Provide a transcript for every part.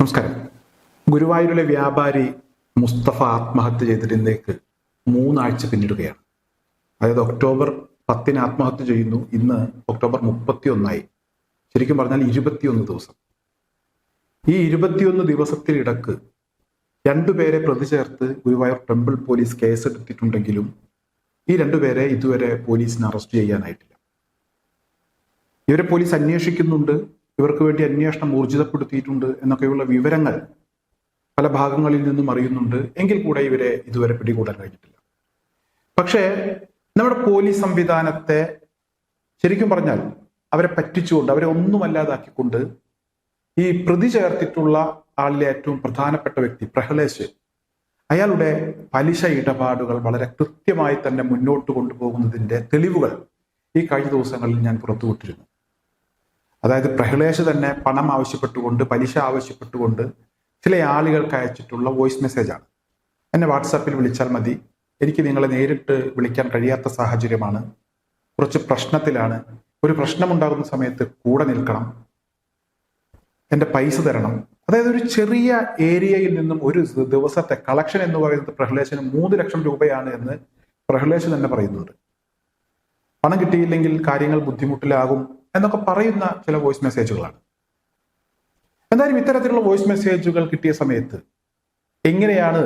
നമസ്കാരം. ഗുരുവായൂരിലെ വ്യാപാരി മുസ്തഫ ആത്മഹത്യ ചെയ്തിരുന്നേക്ക് മൂന്നാഴ്ച പിന്നിടുകയാണ്. അതായത് ഒക്ടോബർ പത്തിന് ആത്മഹത്യ ചെയ്യുന്നു. ഇന്ന് ഒക്ടോബർ മുപ്പത്തി ഒന്നായി ശരിക്കും പറഞ്ഞാൽ ഇരുപത്തിയൊന്ന് ദിവസം. ഈ ഇരുപത്തിയൊന്ന് ദിവസത്തിനിടക്ക് രണ്ടുപേരെ പ്രതി ചേർത്ത് ഗുരുവായൂർ ടെമ്പിൾ പോലീസ് കേസെടുത്തിട്ടുണ്ടെങ്കിലും ഈ രണ്ടുപേരെ ഇതുവരെ പോലീസിന് അറസ്റ്റ് ചെയ്യാനായിട്ടില്ല. ഇവരെ പോലീസ് അന്വേഷിക്കുന്നുണ്ട്. ഇവർക്ക് വേണ്ടി അന്വേഷണം ഊർജിതപ്പെടുത്തിയിട്ടുണ്ട് എന്നൊക്കെയുള്ള വിവരങ്ങൾ പല ഭാഗങ്ങളിൽ നിന്നും അറിയുന്നുണ്ട്. എങ്കിൽ കൂടെ ഇവരെ ഇതുവരെ പിടികൂടാൻ കഴിഞ്ഞിട്ടില്ല. പക്ഷേ നമ്മുടെ പോലീസ് സംവിധാനത്തെ ശരിക്കും പറഞ്ഞാൽ അവരെ പറ്റിച്ചുകൊണ്ട് അവരെ ഒന്നുമല്ലാതാക്കിക്കൊണ്ട് ഈ പ്രതി ചേർത്തിട്ടുള്ള ആളിലെ ഏറ്റവും പ്രധാനപ്പെട്ട വ്യക്തി പ്രഹ്ലേശ് അയാളുടെ പലിശ ഇടപാടുകൾ വളരെ കൃത്യമായി തന്നെ മുന്നോട്ട് കൊണ്ടുപോകുന്നതിന്റെ തെളിവുകൾ ഈ കഴിഞ്ഞ ദിവസങ്ങളിൽ ഞാൻ പുറത്തുവിട്ടിരുന്നു. അതായത് പ്രഹ്ലേഷ് തന്നെ പണം ആവശ്യപ്പെട്ടുകൊണ്ട് പലിശ ആവശ്യപ്പെട്ടുകൊണ്ട് ചില ആളുകൾക്ക് അയച്ചിട്ടുള്ള വോയിസ് മെസ്സേജാണ് എന്നെ വാട്സാപ്പിൽ വിളിച്ചാൽ മതി. എനിക്ക് നിങ്ങളെ നേരിട്ട് വിളിക്കാൻ കഴിയാത്ത സാഹചര്യമാണ്. കുറച്ച് പ്രശ്നത്തിലാണ്. ഒരു പ്രശ്നമുണ്ടാകുന്ന സമയത്ത് കൂടെ നിൽക്കണം. എന്റെ പൈസ തരണം. അതായത് ഒരു ചെറിയ ഏരിയയിൽ നിന്നും ഒരു ദിവസത്തെ കളക്ഷൻ എന്ന് പറയുന്നത് പ്രഹ്ലേശന് മൂന്ന് ലക്ഷം രൂപയാണ് എന്ന് പ്രഹ്ലേഷ് തന്നെ പറയുന്നുണ്ട്. പണം കിട്ടിയില്ലെങ്കിൽ കാര്യങ്ങൾ ബുദ്ധിമുട്ടിലാകും. എന്നൊക്കെ പറയുന്ന ചില വോയിസ് മെസ്സേജുകളാണ് എന്തായാലും ഇത്തരത്തിലുള്ള വോയിസ് മെസ്സേജുകൾ കിട്ടിയ സമയത്ത് എങ്ങനെയാണ്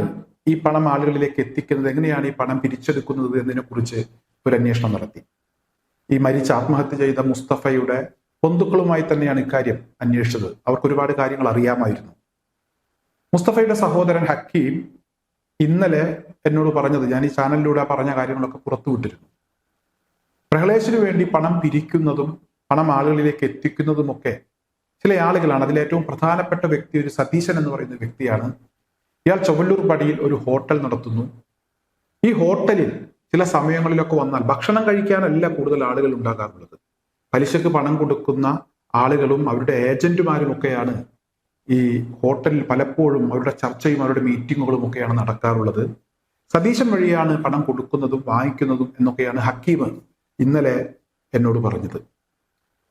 ഈ പണം ആളുകളിലേക്ക് എത്തിക്കുന്നത്? എങ്ങനെയാണ് ഈ പണം പിരിച്ചെടുക്കുന്നത് എന്നതിനെക്കുറിച്ച് ഒരു അന്വേഷണം നടത്തി. ഈ മരിച്ച ആത്മഹത്യ ചെയ്ത മുസ്തഫയുടെ ബന്ധുക്കളുമായി തന്നെയാണ് ഇക്കാര്യം അന്വേഷിച്ചത്. അവർക്ക് ഒരുപാട് കാര്യങ്ങൾ അറിയാമായിരുന്നു. മുസ്തഫയുടെ സഹോദരൻ ഹക്കീം ഇന്നലെ എന്നോട് പറഞ്ഞത് ഞാൻ ഈ ചാനലിലൂടെ പറഞ്ഞ കാര്യങ്ങളൊക്കെ പുറത്തുവിട്ടിരുന്നു. പ്രഹ്ലേഷിന് വേണ്ടി പണം പിരിക്കുന്നതും പണം ആളുകളിലേക്ക് എത്തിക്കുന്നതുമൊക്കെ ചില ആളുകളാണ്. അതിൽ ഏറ്റവും പ്രധാനപ്പെട്ട വ്യക്തി ഒരു സതീശൻ എന്ന് പറയുന്ന വ്യക്തിയാണ്. ഇയാൾ ചൊവ്വല്ലൂർ പടിയിൽ ഒരു ഹോട്ടൽ നടത്തുന്നു. ഈ ഹോട്ടലിൽ ചില സമയങ്ങളിലൊക്കെ വന്നാൽ ഭക്ഷണം കഴിക്കാനല്ല കൂടുതൽ ആളുകൾ ഉണ്ടാകാറുള്ളത്. പലിശക്ക് പണം കൊടുക്കുന്ന ആളുകളും അവരുടെ ഏജന്റുമാരും ഒക്കെയാണ് ഈ ഹോട്ടലിൽ പലപ്പോഴും അവരുടെ ചർച്ചയും അവരുടെ മീറ്റിങ്ങുകളും ഒക്കെയാണ് നടക്കാറുള്ളത്. സതീശൻ വഴിയാണ് പണം കൊടുക്കുന്നതും വാങ്ങിക്കുന്നതും എന്നൊക്കെയാണ് ഹക്കീം ഇന്നലെ എന്നോട് പറഞ്ഞത്.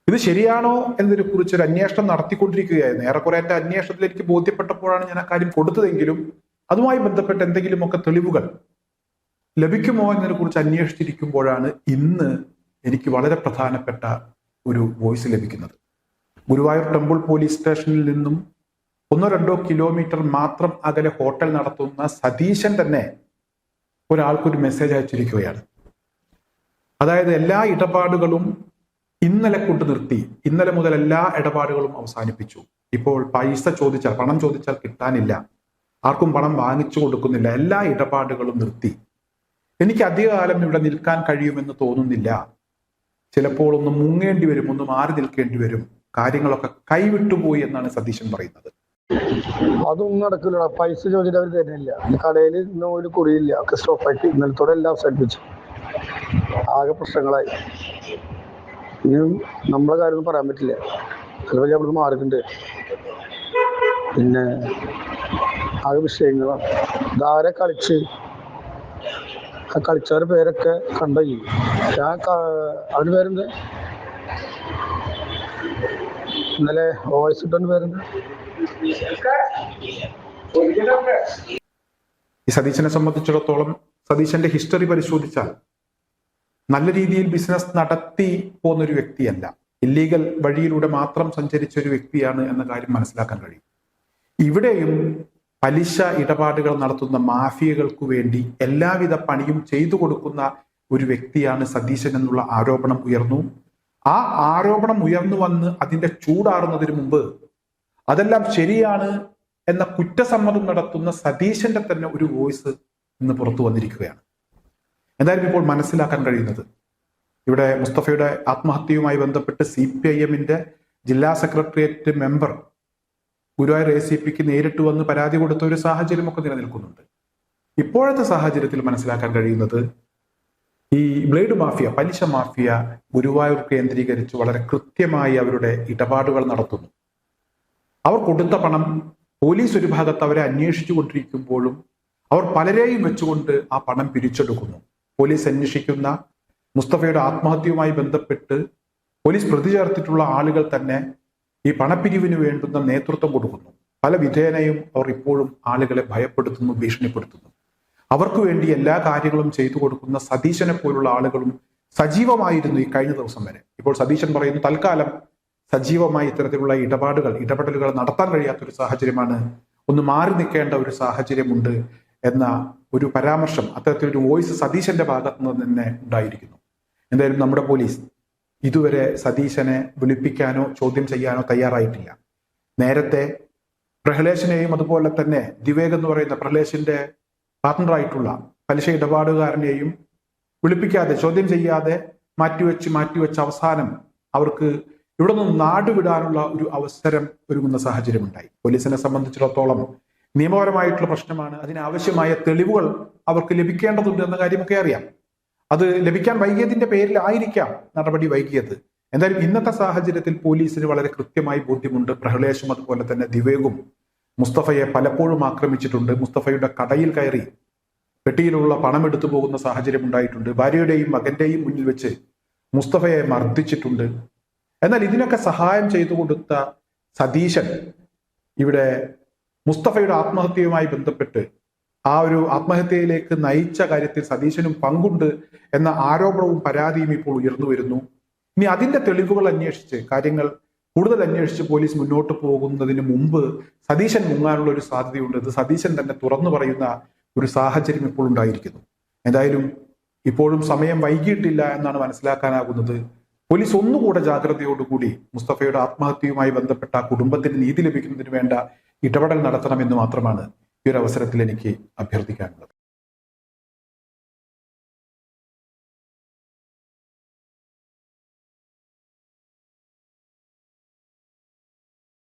ഇത് ശരിയാണോ എന്നതിനെ കുറിച്ച് ഒരു അന്വേഷണം നടത്തിക്കൊണ്ടിരിക്കുകയായിരുന്നു. ഏറെക്കുറെ എന്റെ അന്വേഷണത്തിൽ എനിക്ക് ബോധ്യപ്പെട്ടപ്പോഴാണ് ഞാൻ ആ കാര്യം കൊടുത്തതെങ്കിലും അതുമായി ബന്ധപ്പെട്ട എന്തെങ്കിലുമൊക്കെ തെളിവുകൾ ലഭിക്കുമോ എന്നതിനെ കുറിച്ച് അന്വേഷിച്ചിരിക്കുമ്പോഴാണ് ഇന്ന് എനിക്ക് വളരെ പ്രധാനപ്പെട്ട ഒരു വോയിസ് ലഭിക്കുന്നത്. ഗുരുവായൂർ ടെമ്പിൾ പോലീസ് സ്റ്റേഷനിൽ നിന്നും ഒന്നോ രണ്ടോ കിലോമീറ്റർ മാത്രം അകലെ ഹോട്ടൽ നടത്തുന്ന സതീശൻ തന്നെ ഒരാൾക്കൊരു മെസ്സേജ് അയച്ചിരിക്കുകയാണ്. അതായത് എല്ലാ ഇടപാടുകളും ഇന്നലെ കൊണ്ട് നിർത്തി ഇന്നലെ മുതൽ എല്ലാ ഇടപാടുകളും അവസാനിപ്പിച്ചു. ഇപ്പോൾ പൈസ ചോദിച്ചാൽ പണം ചോദിച്ചാൽ കിട്ടാനില്ല. ആർക്കും പണം വാങ്ങിച്ചു കൊടുക്കുന്നില്ല. എല്ലാ ഇടപാടുകളും നിർത്തി. എനിക്ക് അധികകാലം ഇവിടെ നിൽക്കാൻ കഴിയുമെന്ന് തോന്നുന്നില്ല. ചിലപ്പോൾ ഒന്ന് മുങ്ങേണ്ടി വരും ഒന്ന് മാറി നിൽക്കേണ്ടി വരും. കാര്യങ്ങളൊക്കെ കൈവിട്ടുപോയി എന്നാണ് സതീശൻ പറയുന്നത്. അതൊന്നും നടക്കില്ല പൈസ ചോദിച്ചിട്ട് അവർ തരുന്നില്ല. കടയിൽ ഇന്നും ഒരു കുറിയില്ല ഒക്കെ സ്റ്റോപ്പാക്കി ഇന്നലത്തോടെ എല്ലാം അവസാനിപ്പിച്ചു ആകെ പ്രശ്നങ്ങളായി. ഇനിയും നമ്മളെ കാര്യമൊന്നും പറയാൻ പറ്റില്ല. ചിലപ്പോൾ ഞാൻ ഇവിടുന്ന് മാറിയിട്ടുണ്ട്. പിന്നെ ആ വിഷയങ്ങളാണ് ഇതാരെ കളിച്ച് ആ കളിച്ചവരുടെ പേരൊക്കെ കണ്ടു ഞാൻ അവന് പേരെന്ത്? ഇന്നലെ വോയിസ് ഇട്ടവന് പേരെന്ത്? ഈ സതീശനെ സംബന്ധിച്ചിടത്തോളം സതീശന്റെ ഹിസ്റ്ററി പരിശോധിച്ചാൽ നല്ല രീതിയിൽ ബിസിനസ് നടത്തി പോകുന്ന ഒരു വ്യക്തിയല്ല. ഇല്ലീഗൽ വഴിയിലൂടെ മാത്രം സഞ്ചരിച്ച ഒരു വ്യക്തിയാണ് എന്ന കാര്യം മനസ്സിലാക്കാൻ കഴിയും. ഇവിടെയും പലിശ ഇടപാടുകൾ നടത്തുന്ന മാഫിയകൾക്ക് വേണ്ടി എല്ലാവിധ പണിയും ചെയ്തു കൊടുക്കുന്ന ഒരു വ്യക്തിയാണ് സതീശൻ എന്നുള്ള ആരോപണം ഉയർന്നു. ആ ആരോപണം ഉയർന്നു വന്ന് അതിന്റെ ചൂടാറുന്നതിന് മുമ്പ് അതെല്ലാം ശരിയാണ് എന്ന കുറ്റസമ്മതം നടത്തുന്ന സതീശന്റെ തന്നെ ഒരു വോയിസ് ഇന്ന് പുറത്തു വന്നിരിക്കുകയാണ്. എന്തായാലും ഇപ്പോൾ മനസ്സിലാക്കാൻ കഴിയുന്നത്? ഇവിടെ മുസ്തഫയുടെ ആത്മഹത്യയുമായി ബന്ധപ്പെട്ട് സി പി ഐ എമ്മിന്റെ ജില്ലാ secretariat member Guruvayur A C പിക്ക് നേരിട്ട് വന്ന് പരാതി കൊടുത്ത ഒരു സാഹചര്യമൊക്കെ നിലനിൽക്കുന്നുണ്ട്. ഇപ്പോഴത്തെ സാഹചര്യത്തിൽ മനസ്സിലാക്കാൻ കഴിയുന്നത് ഈ ബ്ലേഡ് മാഫിയ പലിശ മാഫിയ ഗുരുവായൂർ കേന്ദ്രീകരിച്ച് വളരെ കൃത്യമായി അവരുടെ ഇടപാടുകൾ നടത്തുന്നു. അവർ കൊടുത്ത പണം പോലീസ് ഒരു ഭാഗത്ത് അവരെ അന്വേഷിച്ചു കൊണ്ടിരിക്കുമ്പോഴും അവർ പലരെയും വെച്ചുകൊണ്ട് ആ പണം പിരിച്ചെടുക്കുന്നു. പോലീസ് അന്വേഷിക്കുന്ന മുസ്തഫയുടെ ആത്മഹത്യയുമായി ബന്ധപ്പെട്ട് പോലീസ് പ്രതി ചേർത്തിട്ടുള്ള ആളുകൾ തന്നെ ഈ പണപ്പിരിവിന് വേണ്ടുന്ന നേതൃത്വം കൊടുക്കുന്നു. പല വിധേനയും അവർ ഇപ്പോഴും ആളുകളെ ഭയപ്പെടുത്തുന്നു ഭീഷണിപ്പെടുത്തുന്നു. അവർക്ക് വേണ്ടി എല്ലാ കാര്യങ്ങളും ചെയ്തു കൊടുക്കുന്ന സതീശനെ പോലുള്ള ആളുകളും സജീവമായിരുന്നു ഈ കഴിഞ്ഞ ദിവസം വരെ. ഇപ്പോൾ സതീശൻ പറയുന്നു തൽക്കാലം സജീവമായി ഇത്തരത്തിലുള്ള ഇടപാടുകൾ ഇടപെടലുകൾ നടത്താൻ കഴിയാത്ത കഴിയാത്തൊരു സാഹചര്യമാണ്. ഒന്ന് മാറി നിൽക്കേണ്ട ഒരു സാഹചര്യമുണ്ട്. എന്ന ഒരു പരാമർശം അത്തരത്തിലൊരു വോയിസ് സതീശന്റെ ഭാഗത്ത് നിന്ന് തന്നെ ഉണ്ടായിരിക്കുന്നു. എന്തായാലും നമ്മുടെ പോലീസ് ഇതുവരെ സതീശനെ വിളിപ്പിക്കാനോ ചോദ്യം ചെയ്യാനോ തയ്യാറായിട്ടില്ല. നേരത്തെ പ്രഹ്ലേഷിനെയും അതുപോലെ തന്നെ ദിവേഗ് എന്ന് പറയുന്ന പ്രഹ്ലേഷിന്റെ പാർട്ണറായിട്ടുള്ള പലിശ ഇടപാടുകാരനെയും വിളിപ്പിക്കാതെ ചോദ്യം ചെയ്യാതെ മാറ്റിവെച്ച് മാറ്റിവെച്ച് അവസാനം അവർക്ക് ഇവിടെ നിന്ന് നാടുവിടാനുള്ള ഒരു അവസരം ഒരുങ്ങുന്ന സാഹചര്യമുണ്ടായി. പോലീസിനെ സംബന്ധിച്ചിടത്തോളം നിയമപരമായിട്ടുള്ള പ്രശ്നമാണ്. അതിനാവശ്യമായ തെളിവുകൾ അവർക്ക് ലഭിക്കേണ്ടതുണ്ട് എന്ന കാര്യമൊക്കെ അറിയാം. അത് ലഭിക്കാൻ വൈകിയതിന്റെ പേരിലായിരിക്കാം നടപടി വൈകിയത്. എന്തായാലും ഇന്നത്തെ സാഹചര്യത്തിൽ പോലീസിന് വളരെ കൃത്യമായി ബോധ്യമുണ്ട്. പ്രഹ്ലേഷും അതുപോലെ തന്നെ ദിവേഗും മുസ്തഫയെ പലപ്പോഴും ആക്രമിച്ചിട്ടുണ്ട്. മുസ്തഫയുടെ കടയിൽ കയറി പെട്ടിയിലുള്ള പണം എടുത്തു പോകുന്ന സാഹചര്യം ഉണ്ടായിട്ടുണ്ട്. ഭാര്യയുടെയും മകന്റെയും മുന്നിൽ വെച്ച് മുസ്തഫയെ മർദ്ദിച്ചിട്ടുണ്ട്. എന്നാൽ ഇതിനൊക്കെ സഹായം ചെയ്തു കൊടുത്ത സതീശൻ ഇവിടെ മുസ്തഫയുടെ ആത്മഹത്യയുമായി ബന്ധപ്പെട്ട് ആ ഒരു ആത്മഹത്യയിലേക്ക് നയിച്ച കാര്യത്തിൽ സതീശനും പങ്കുണ്ട് എന്ന ആരോപണവും പരാതിയും ഇപ്പോൾ ഉയർന്നു വരുന്നു. ഇനി അതിന്റെ തെളിവുകൾ അന്വേഷിച്ച് കാര്യങ്ങൾ കൂടുതൽ അന്വേഷിച്ച് പോലീസ് മുന്നോട്ട് പോകുന്നതിന് മുമ്പ് സതീശൻ മുങ്ങാനുള്ള ഒരു സാധ്യതയുണ്ട്. ഇത് സതീശൻ തന്നെ തുറന്നു പറയുന്ന ഒരു സാഹചര്യം ഇപ്പോൾ ഉണ്ടായിരിക്കുന്നു. എന്തായാലും ഇപ്പോഴും സമയം വൈകിയിട്ടില്ല എന്നാണ് മനസ്സിലാക്കാനാകുന്നത്. പോലീസ് ഒന്നുകൂടെ ജാഗ്രതയോടുകൂടി മുസ്തഫയുടെ ആത്മഹത്യയുമായി ബന്ധപ്പെട്ട കുടുംബത്തിന് നീതി ലഭിക്കുന്നതിന് വേണ്ട ഇടപെടൽ നടത്തണമെന്ന് മാത്രമാണ് ഈ ഒരു അവസരത്തിൽ എനിക്ക് അഭ്യർത്ഥിക്കാനുള്ളത്.